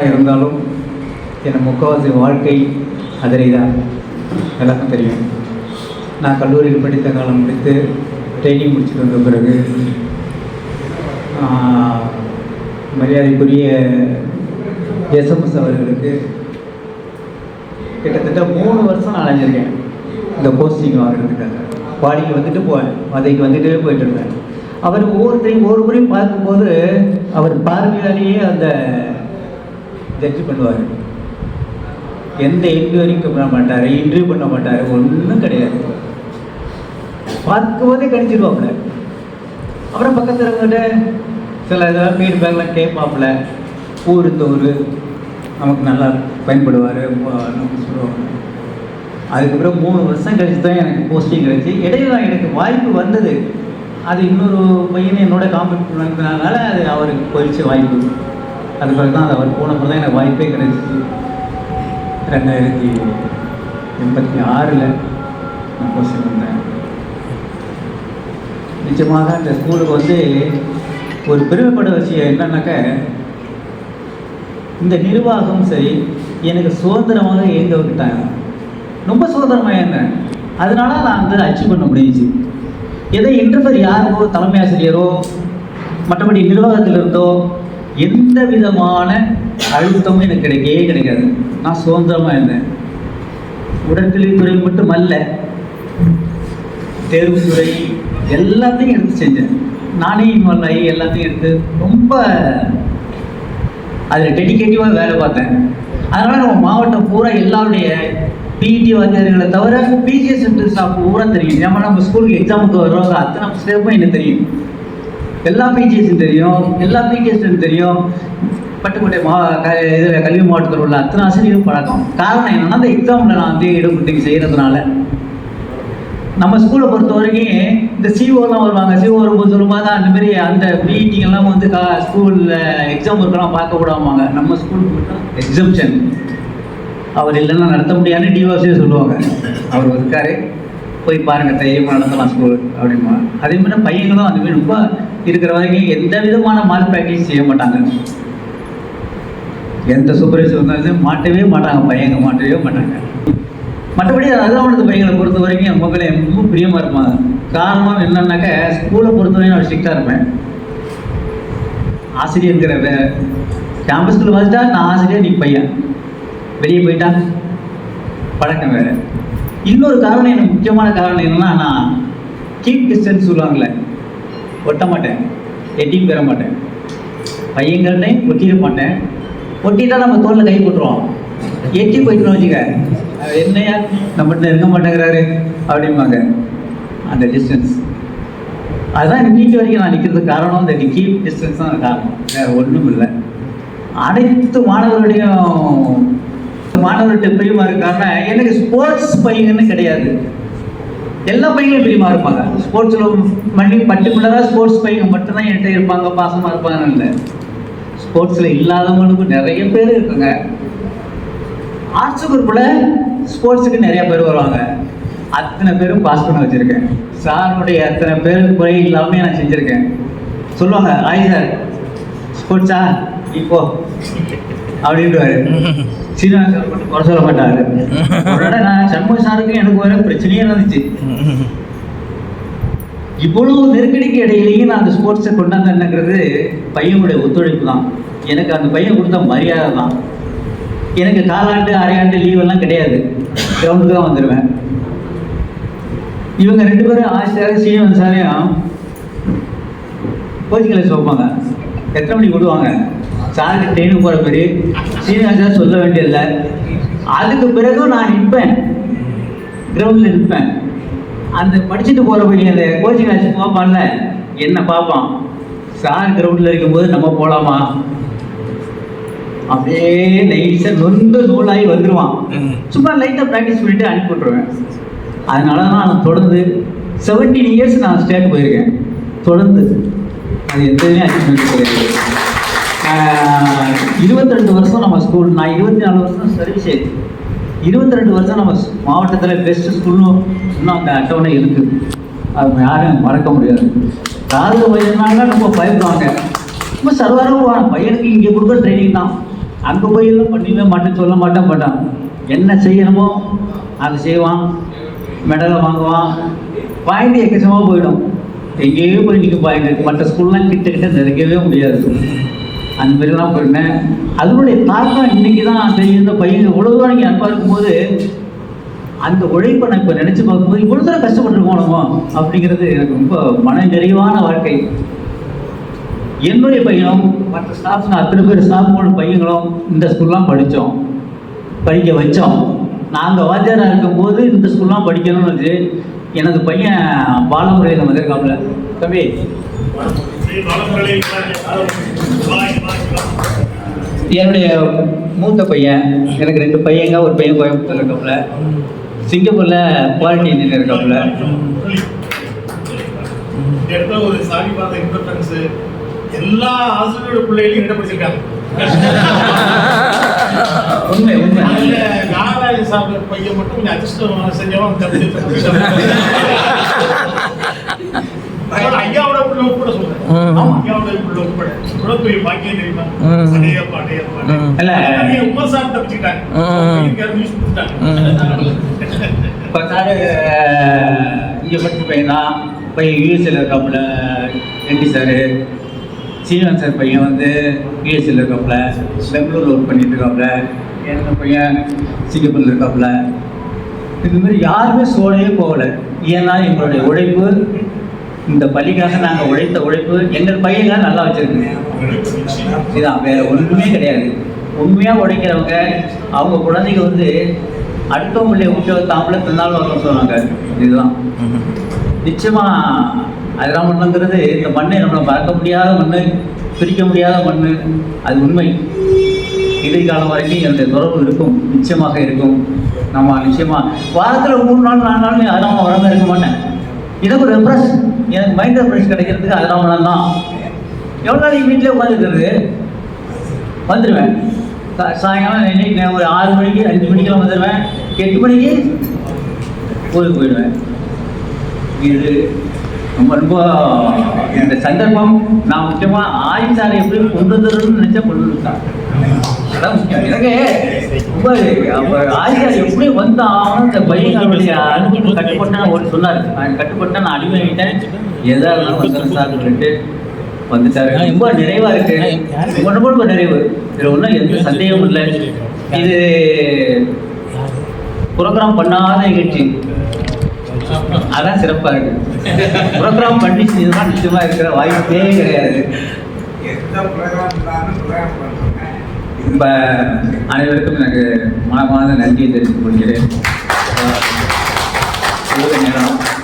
இருந்தாலும் என் முக்கால்வாசி வாழ்க்கை அதிரை தான் எல்லாருக்கும் தெரியும். நான் கல்லூரியில் படித்த காலம் முடித்து ட்ரைனிங் முடிச்சுட்டு வந்த பிறகு மரியாதைக்குரிய எஸ்எம்எஸ் அவர்களுக்கு கிட்டத்தட்ட மூணு வருஷம் நான் அலைஞ்சிருக்கேன் இந்த போஸ்டிங் வாங்குறதுக்காக பாடிக்கு வந்துட்டு போவேன். அதைக்கு வந்துட்டே போயிட்டு இருந்தேன். அவர் ஒவ்வொருத்தரையும் ஒவ்வொரு முறையும் பார்க்கும்போது அவர் பார்வையாலேயே அந்த ஜட்ஜ் பண்ணுவார். எந்த என்கொயரிக்கும் பண்ண மாட்டார் இன்டர்வியூ பண்ண மாட்டார் ஒன்றும் கிடையாது. பார்க்கும்போதே கணிச்சிடுவாப்புல அப்புறம் பக்கத்தில் இருந்துட்டு சில இதெல்லாம் ஃபீட்பேக்லாம் கேட்பாப்புல. ஊர் தோறு நமக்கு நல்லா பயன்படுவார் சொல்லுவாங்க அதுக்கப்புறம் மூணு வருஷம் கழிச்சு தான் எனக்கு போஸ்டிங் கிடச்சி. இடையில எனக்கு வாய்ப்பு வந்தது. அது இன்னொரு பையன் என்னோட காம்பெட் பண்ணதுனால அது அவருக்கு போயிடுச்சு வாய்ப்பு. அது பிறகு தான் அவர் போன பிறகு தான் எனக்கு வாய்ப்பே கிடைச்சிச்சு. ரெண்டாயிரத்தி எண்பத்தி ஆறில் நான் போஸ்டிங் வந்தேன் நிச்சயமாக இந்த ஸ்கூலுக்கு வந்து ஒரு பெருமைப்பட விஷயம் என்னன்னாக்க இந்த நிர்வாகம் சரி எனக்கு சுதந்திரமாக இயங்க விட்டாங்க ரொம்ப சுதந்திரமாக இருந்தேன் அதனால நான் வந்து அச்சீவ் பண்ண முடிஞ்சுச்சு. எதை இன்டர்ஃபர் யாருக்கோ தலைமை ஆசிரியரோ மற்றபடி நிர்வாகத்தில் இருந்தோ எந்த விதமான அழுத்தமும் எனக்கு கிடைக்கவே கிடைக்காது. நான் சுதந்திரமாக இருந்தேன். உடற்கல்வித்துறை மட்டும் அல்ல தேர்வுத்துறை எல்லாத்தையும் எடுத்து செஞ்சேன். நானே இன்வால்வ் ஆகி எல்லாத்தையும் எடுத்து ரொம்ப அதில் டெடிக்கேட்டிவாக வேலை பார்த்தேன். அதனால் நம்ம மாவட்டம் பூரா எல்லாருடைய பிஇடி வாத்தியார்களை தவிர பிஜிஎஸ் சென்டர் ஸ்டாஃப் பூரா தெரியும். ஏன்னா நம்ம ஸ்கூலுக்கு எக்ஸாமுக்கு வர்றவங்க அத்தனை ஸ்டெப்பும் எனக்கு தெரியும்? எல்லா பிஜிஎஸ்ஸும் தெரியும் எல்லா பிஜிஎஸ்ஸும் தெரியும். பட்டுக்கோட்டை மா க இதில் கல்வி மாவட்டத்தில் உள்ள அத்தனை ஆசிரியரும் பழக்கம். காரணம் என்னென்னா அந்த எக்ஸாமில் நான் வந்து இடஒதுக்கீடு செய்கிறதுனால நம்ம ஸ்கூலை பொறுத்த வரைக்கும் இந்த சிஓலாம் வருவாங்க. சிஓ வரும்போது சொல்லும்போது அந்த அந்தமாரி அந்த மீட்டிங் எல்லாம் வந்து கா ஸ்கூலில் எக்ஸாம் ஒர்க்கெல்லாம் பார்க்க விடாமாங்க நம்ம ஸ்கூலுக்கு மட்டும் எக்ஸம்ஷன் அவர் இல்லைன்னா நடத்த முடியாதுன்னு டிவாசியே சொல்லுவாங்க. அவர் இருக்காரு. போய் பாருங்கள் தைரியமாக நடத்தலாம் ஸ்கூல் அப்படிமா அதே மாதிரி பையங்களும் அந்த மாதிரி ரொம்ப இருக்கிற வரைக்கும் எந்த விதமான மால் ப்ராக்டிஸ் செய்ய மாட்டாங்க. எந்த சூப்பர்வைசர் வந்தாலும் மாட்டவே மாட்டாங்க பையங்க மாட்டவே மாட்டாங்க. மற்றபடி அதான் பையங்களை பொறுத்த வரைக்கும் என் மக்களை ரொம்ப பிரியமாக இருப்பாங்க காரணம் என்னன்னாக்க ஸ்கூலை பொறுத்த வரைக்கும் நான் ஸ்ட்ரிக்டாக இருப்பேன். ஆசிரியருங்கிற வே கேம்பஸ்குள்ள வந்துட்டா நான் ஆசிரியர் நீ பையன். வெளியே போயிட்டா பழக்கம் வேறு. இன்னொரு காரணம் எனக்கு முக்கியமான காரணம் என்னன்னா நான் கீப் டிஸ்டன்ஸ் சொல்லுவாங்களே ஒட்ட மாட்டேன். எட்டியும் பெற மாட்டேன். பையங்கள்டையும் ஒட்டிட மாட்டேன். ஒட்டிட்டா நம்ம தோளில் கை போட்டுருவோம். எட்டி போயிட்டோம் வச்சுக்க என்னையா? நம்மகிட்ட இருக்க மாட்டேங்கிறாரு. அப்படிம்பாங்க. அந்த டிஸ்டன்ஸ் அதுதான் இன்னைக்கு வரைக்கும் நான் நிற்கிறதுக்கு காரணம். இந்த கீப் டிஸ்டன்ஸ் தான் காரணம். வேறு ஒன்றும் இல்லை அனைத்து மாணவர்களுடையும் மாணவர்கிட்ட பிரியமா இருக்காங்க. எனக்கு ஸ்போர்ட்ஸ் பையங்கன்னு கிடையாது. எல்லா பையங்களும் பிரியமா இருப்பாங்க. ஸ்போர்ட்ஸில் மண்ணி பர்டிகுலராக ஸ்போர்ட்ஸ் பையங்க மட்டும்தான் என்கிட்ட இருப்பாங்க பாசமாக இருப்பாங்கன்னு இல்லை. ஸ்போர்ட்ஸில் இல்லாதவங்களுக்கும் நிறைய பேர் இருக்குங்க. ஆர்ட்ஸ் குரூப்பில் ஸ்போர்ட்ஸுக்கு நிறைய பேர் வருவாங்க. அத்தனை பேரும் பாஸ் பண்ண வச்சுருக்கேன். சாருடைய அத்தனை பேர் குறை இல்லாமல் நான் செஞ்சுருக்கேன். சொல்லுவாங்க ஆய் சார் ஸ்போர்ட்ஸா இப்போ அப்படின்ட்டு சீனா சார் மட்டும் குறை சொல்ல மாட்டாரு. உடனே நான் சண்முக சாருக்கும் எனக்கு வர பிரச்சனையே இருந்துச்சு. இவ்வளவு நெருக்கடிக்கு இடையிலேயும் நான் அந்த ஸ்போர்ட்ஸை கொண்டாந்தேன்னுங்கிறது பையனுடைய ஒத்துழைப்பு தான். எனக்கு அந்த பையன் கொடுத்த மரியாதை தான். எனக்கு காலாண்டு அரையாண்டு லீவ் எல்லாம் கிடையாது. கிரவுண்டுக்கு தான் வந்துடுவேன் இவங்க ரெண்டு பேரும் ஆசிரியர் சீனிவன் சாரையும் கோச்சிங் கிளாஸ் வைப்பாங்க எத்தனை மணிக்கு விடுவாங்க? சாருக்கு ட்ரெயினுக்கு போகிற மாதிரி சீனியர் சார் சொல்ல வேண்டியதில்லை. அதுக்கு பிறகும் நான் நிற்பேன். கிரவுண்டில் நிற்பேன். அந்த படிச்சுட்டு போகிற பையன் அந்த கோச்சிங் கிளாஸ் பார்ப்பான்ல என்ன பார்ப்பான்? சார் கிரவுண்டில் இருக்கும்போது நம்ம போகலாமா அப்படியே நைஸாக நொந்து நூலாகி வந்துடுவான் சும்மா லைட்டாக ப்ராக்டிஸ் பண்ணிட்டு அனுப்பி விட்ருவேன் அதனால தான் நான் தொடர்ந்து செவன்டீன் இயர்ஸ் நான் ஸ்டேட் போயிருக்கேன். தொடர்ந்து. அது எந்ததுமே அச்சீவ்மெண்ட் கிடையாது. இருபத்தி ரெண்டு வருஷம் நம்ம ஸ்கூல் நான் இருபத்தி நாலு வருஷம் சர்வீஸ் இருபத்தி ரெண்டு வருஷம் நம்ம மாவட்டத்தில் பெஸ்ட் ஸ்கூல்னு இன்னும் அந்த அட்டவணை இருக்குது அது யாரும் மறக்க முடியாது. காது வயதுனால ரொம்ப பயப்படுவாங்க. ரொம்ப சர்வரவான பையனுக்கு இங்கே கொடுக்குற ட்ரைனிங் தான். அங்கே போய் எல்லாம் பண்ணவே மாட்டேன் சொல்ல மாட்டேன் மாட்டான் என்ன செய்யணுமோ அதை செய்வான். மெடலை வாங்குவான். பாயிண்ட் எக்கச்சமாக போயிடும். எங்கேயோ போய் நிற்கும் பாயிண்ட் மற்ற ஸ்கூல்லாம் கிட்ட கிட்ட நெருங்கவே முடியாது. அந்த மாதிரிலாம் போயிருந்தேன். அதனுடைய தாக்கம் இன்னைக்கு தான் தெரியும் இந்த பையன் இவ்வளோ தூரம் நீங்கள் அன்பாக இருக்கும்போது அந்த உழைப்பை நான் இப்போ நினச்சி பார்க்கும்போது இவ்வளோ தூரம் கஷ்டப்பட்டுருக்கோம் நம்ம அப்படிங்கிறது எனக்கு ரொம்ப மன நிறைவான வாழ்க்கை. என்னுடைய பையனும் மற்ற ஸ்டாஃப்ஸ் அத்தனை பேர் ஸ்டாஃப்களோட பையங்களும் இந்த ஸ்கூல்லாம் படித்தோம் படிக்க வச்சோம். நாங்கள் வாத்தியாராக இருக்கும்போது இந்த ஸ்கூல்லாம் படிக்கணும்னு வச்சு எனது பையன் பாலமுறையில் வந்திருக்காப்புல. தம்பி. என்னுடைய மூத்த பையன் எனக்கு ரெண்டு பையங்க ஒரு பையன் கோயம்புத்தூர் இருக்காப்புல. சிங்கப்பூரில் குவாலிட்டி இன்ஜினியர் இருக்காப்புல. ஒரு சாதி பார்த்த இன்டர்ஃபரன்ஸ் எல்லா ஆசிரியரோட பிள்ளைகளையும் என்ன படிச்சிருக்காங்க உண்மை. உண்மை அதுல பையன் மட்டும் கொஞ்சம் அதிர்ஷ்டம் செஞ்சவன் தப்பிச்சு ஐயாவோட சொல்றேன். பாக்கியம் தெரியுமா. அடையப்பா அடையப்பா இப்போ சாரு இங்கே படிச்ச பையன் தான். யூஎஸ்எல் இருக்காப்புல. ரெட்டி சாரு சீவன் சார் பையன் வந்து யூஎஸ்எல் இருக்காப்புல. பெங்களூரில் ஒர்க் பண்ணிட்டு இருக்காப்புல. என் பையன் சிங்கப்பூரில் இருக்காப்புல. இது மாதிரி யாருமே சோழையே போகலை. ஏன்னா எங்களுடைய உழைப்பு இந்த பள்ளிக்காக நாங்கள் உழைத்த உழைப்பு எங்கள் பையங்க நல்லா வச்சிருக்குங்க. இதுதான் வேறு ஒன்றுமே கிடையாது. உண்மையாக உழைக்கிறவங்க அவங்க குழந்தைங்க வந்து அடுத்த உற்சவ விட்டு தாம்பளை பின்னால் வரணும்னு சொன்னாங்க இதுதான். அதுதான் மண்ணுங்கிறது. இந்த மண்ணை நம்மளை மறக்க முடியாத மண் பிரிக்க முடியாத மண்ணு அது உண்மை. இடைக்காலம் வரைக்கும் என்னுடைய தொடர்பு இருக்கும் நிச்சயமாக இருக்கும். நம்ம நிச்சயமாக வாரத்தில் மூணு நாள் நாலு நாள் அதெல்லாம் வராமல் இருக்க மாட்டேன். எனக்கு ஒரு ரெஃப்ரெஷ் எனக்கு மைண்ட் ரெஃப்ரெஷ் கிடைக்கிறதுக்கு அதிராமணம் தான் எவ்வளோ நாளைக்கு வீட்டிலே உட்காந்துருக்குறது வந்துடுவேன் சாயங்காலம் இன்னைக்கு நான் ஒரு ஆறு மணிக்கு அஞ்சு மணிக்கெல்லாம் வந்துடுவேன் எட்டு மணிக்கு ஊருக்கு போயிடுவேன். இது ரொம்ப ரொம்ப இந்த சந்தர்ப்பம். நான் முக்கியமாக ஆயுசாரை எப்படி கொண்டு வந்துடணும்னு நினச்சா கொண்டு வந்துட்டான் அதான் முக்கியம். எனக்கு ரொம்ப அப்போ ஆயுசார் எப்படி வந்தான் இந்த பையனுடைய அனுபவம் கட்டுப்பட்டேன் ஒரு சொன்னார். நான் கட்டுப்பட்டேன் நான் அடிமையிட்டேன் எதா இருந்தாலும் வந்துடும் சார் சொல்லிட்டு வந்துட்டாரு ரொம்ப நிறைவா இருக்கு. ரொம்ப ரொம்ப நிறைவு. இதுல ஒன்றும் எந்த சந்தேகமும் இல்லை. இது ப்ரோக்ராம் பண்ணாத நிகழ்ச்சி. அதான் சிறப்பாக இருக்கு. ப்ரோக்ராம் பண்ணி இதுதான் நிச்சயமாக இருக்கிற வாய்ப்பே கிடையாது. எந்த ப்ரோக்ராம் இருந்தாலும் அனைவருக்கும் எனக்கு மனமான நன்றியை தெரிவித்துக் கொள்கிறேன். நேரம்.